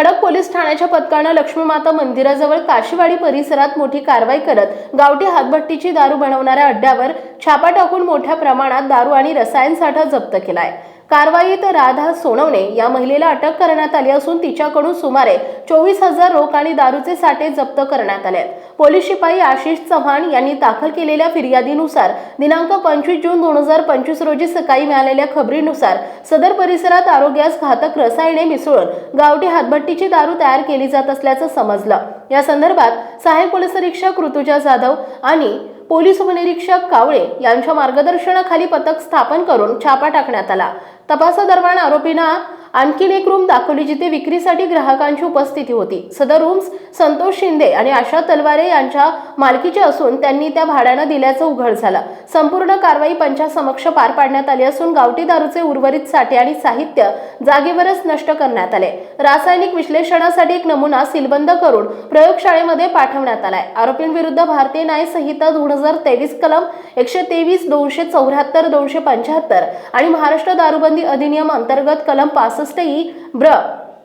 खडक पोलीस ठाण्याच्या पथकानं लक्ष्मीमाता मंदिराजवळ काशीवाडी परिसरात मोठी कारवाई करत गावठी हातभट्टीची दारू बनवणाऱ्या अड्ड्यावर छापा टाकून मोठ्या प्रमाणात दारू आणि रसायन साठा जप्त केलाय. कारवाईत राधा सोनवणे या महिलेला अटक करण्यात आली असून तिच्याकडून सुमारे चोवीस हजार रोख आणि दारूचे साठे जप्त करण्यात आले पोलीस शिपाई आशिष चव्हाण यांनी दाखल केलेल्या फिर्यादीनुसार दिनांक पंचवीस जून दोन हजार पंचवीस रोजी सकाळी मिळालेल्या खबरीनुसार सदर परिसरात आरोग्यास घातक रसायने मिसळून गावठी हातभट्टीची दारू तयार केली जात असल्याचं समजलं. या संदर्भात सहाय्यक पोलीस निरीक्षक ऋतुजा जाधव आणि पोलीस उपनिरीक्षक कावळे यांच्या मार्गदर्शनाखाली पथक स्थापन करून छापा टाकण्यात आला. तपासादरम्यान आरोपींना आणखीन एक रूम दाखवली जिथे विक्रीसाठी ग्राहकांची उपस्थिती होती. सदर रूम्स संतोष शिंदे आणि आशा तलवारे यांच्या मालकीचे असून त्यांनी त्या भाड्यानं दिल्याचं उघड झालं. संपूर्ण कारवाई पंचासमक्ष पार पाडण्यात आली असून गावठी दारूचे उर्वरित साठे आणि साहित्य जागेवरच नष्ट करण्यात आले. रासायनिक विश्लेषणासाठी एक नमुना सीलबंद करून प्रयोगशाळेमध्ये पाठवण्यात आलाय. आरोपींविरुद्ध भारतीय न्याय संहिता दोन हजार तेवीस कलम एकशे तेवीस दोनशे चौऱ्याहत्तर दोनशे पंच्याहत्तर आणि महाराष्ट्र दारूबंदी अधिनियम अंतर्गत कलम पासष्ट बासष्टही ब्र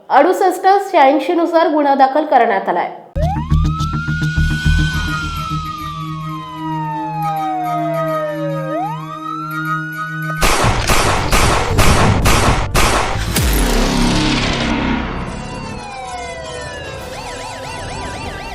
अडुसष्ट शहाऐंशीनुसार गुन्हा दाखल करण्यात आलाय.